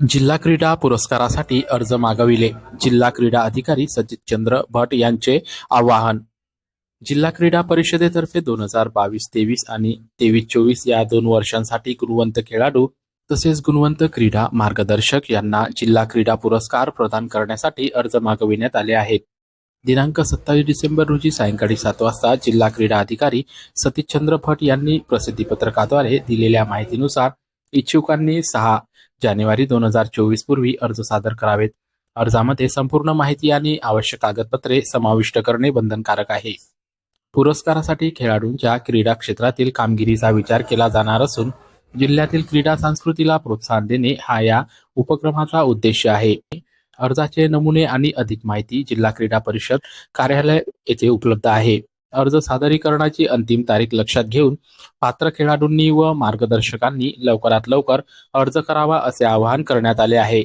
जिल्हा क्रीडा पुरस्कारासाठी अर्ज मागविले. जिल्हा क्रीडा अधिकारी सचितचंद्र भट यांचे आवाहन. जिल्हा क्रीडा परिषदेतर्फे दोन हजार बावीस तेवीस आणि तेवीस चोवीस या दोन वर्षांसाठी गुणवंत खेळाडू तसेच गुणवंत क्रीडा मार्गदर्शक यांना जिल्हा क्रीडा पुरस्कार प्रदान करण्यासाठी अर्ज मागविण्यात आले आहेत. दिनांक सत्तावीस डिसेंबर रोजी सायंकाळी सात वाजता जिल्हा क्रीडा अधिकारी सतीशचंद्र भट यांनी प्रसिद्धीपत्रकाद्वारे दिलेल्या माहितीनुसार इच्छुकांनी सहा जानेवारी दोन हजार चोवीस पूर्वी अर्ज सादर करावेत. अर्जामध्ये संपूर्ण माहिती आणि आवश्यक कागदपत्रे समाविष्ट करणे बंधनकारक आहे. पुरस्कारासाठी खेळाडूंच्या क्रीडा क्षेत्रातील कामगिरीचा विचार केला जाणार असून जिल्ह्यातील क्रीडा संस्कृतीला प्रोत्साहन देणे हा या उपक्रमाचा उद्देश आहे. अर्जाचे नमुने आणि अधिक माहिती जिल्हा क्रीडा परिषद कार्यालय येथे उपलब्ध आहे. अर्ज सादरीकरणाची अंतिम तारीख लक्षात घेऊन पात्र खेळाडूंनी व मार्गदर्शकांनी लवकरात लवकर अर्ज करावा असे आवाहन करण्यात आले आहे.